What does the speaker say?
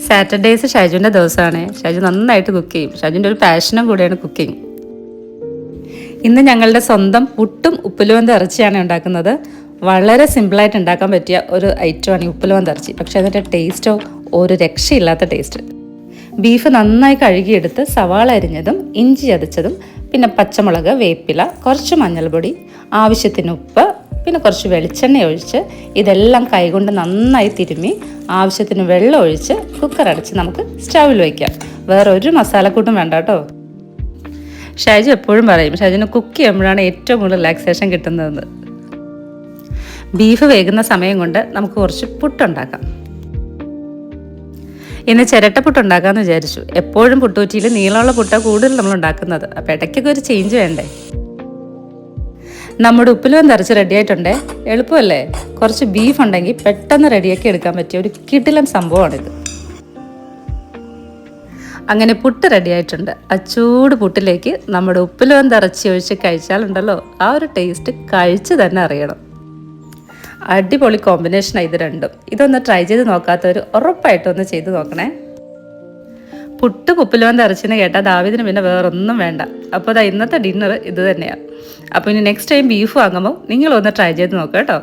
Saturdays ഷാജുവിന്റെ ദിവസമാണ്. ഷാജു നന്നായിട്ട് cook ചെയ്യും. ഷാജുവിന്റെ ഒരു പാഷനും കൂടെയാണ് കുക്കിംഗ് ഇന്ന് ഞങ്ങളുടെ സ്വന്തം പുട്ടും ഉപ്പുലുവന്ത ഇറച്ചിയാണ് ഉണ്ടാക്കുന്നത്. വളരെ സിമ്പിളായിട്ട് ഉണ്ടാക്കാൻ പറ്റിയ ഒരു ഐറ്റമാണ് ഈ ഉപ്പുലുവന്ത ഇറച്ചി. പക്ഷേ അതിന്റെ ടേസ്റ്റോ ഒരു രക്ഷയില്ലാത്ത ടേസ്റ്റ് ബീഫ് നന്നായി കഴുകിയെടുത്ത് സവാള അരിഞ്ഞതും ഇഞ്ചി അതച്ചതും പിന്നെ പച്ചമുളക് വേപ്പില കുറച്ച് മഞ്ഞൾപ്പൊടി ആവശ്യത്തിന് ഉപ്പ് പിന്നെ കുറച്ച് വെളിച്ചെണ്ണ ഒഴിച്ച് ഇതെല്ലാം കൈകൊണ്ട് നന്നായി തിരുമ്മി ആവശ്യത്തിന് വെള്ളം ഒഴിച്ച് കുക്കർ അടച്ച് നമുക്ക് സ്റ്റൗവിൽ വയ്ക്കാം വേറെ ഒരു മസാലക്കൂട്ടും വേണ്ട കേട്ടോ. ഷാജു എപ്പോഴും പറയും ഷാജുവിന് കുക്ക് ചെയ്യുമ്പോഴാണ് ഏറ്റവും കൂടുതൽ റിലാക്സേഷൻ കിട്ടുന്നതെന്ന് ബീഫ് വേകുന്ന സമയം കൊണ്ട് നമുക്ക് കുറച്ച് പുട്ടുണ്ടാക്കാം ഇന്ന് ചിരട്ട പുട്ടുണ്ടാക്കാമെന്ന് വിചാരിച്ചു. എപ്പോഴും പുട്ടൂറ്റിയിൽ നീളമുള്ള പുട്ട കൂടുതൽ നമ്മൾ ഉണ്ടാക്കുന്നത്. അപ്പോൾ ഇടയ്ക്കൊക്കെ ഒരു ചേഞ്ച് വേണ്ടേ? നമ്മുടെ ഉപ്പിലും റെഡി ആയിട്ടുണ്ട്. എളുപ്പമല്ലേ? കുറച്ച് ബീഫ് ഉണ്ടെങ്കിൽ പെട്ടെന്ന് റെഡിയാക്കി എടുക്കാൻ പറ്റിയ ഒരു കിടിലൻ സംഭവമാണിത്. അങ്ങനെ പുട്ട് റെഡി ആയിട്ടുണ്ട്. ആ ചൂട് പുട്ടിലേക്ക് നമ്മുടെ ഉപ്പിലും തറച്ച് ഒഴിച്ച് കഴിച്ചാലുണ്ടല്ലോ ആ ഒരു ടേസ്റ്റ് കഴിച്ച് തന്നെ അറിയണം. അടിപൊളി കോമ്പിനേഷനാണ് ഇത് രണ്ടും. ഇതൊന്ന് ട്രൈ ചെയ്ത് നോക്കാത്തവർ ഉറപ്പായിട്ടൊന്ന് ചെയ്ത് നോക്കണേ. പുട്ട് കുപ്പിലോന്ത് അരച്ചെന്ന് കേട്ടാൽ ദാവിദിന് പിന്നെ വേറൊന്നും വേണ്ട. അപ്പോൾ അതാ ഇന്നത്തെ ഡിന്നർ ഇത് തന്നെയാണ് അപ്പോൾ ഇനി നെക്സ്റ്റ് ടൈം ബീഫ് വാങ്ങുമ്പോൾ നിങ്ങളൊന്ന് ട്രൈ ചെയ്ത് നോക്കാം കേട്ടോ.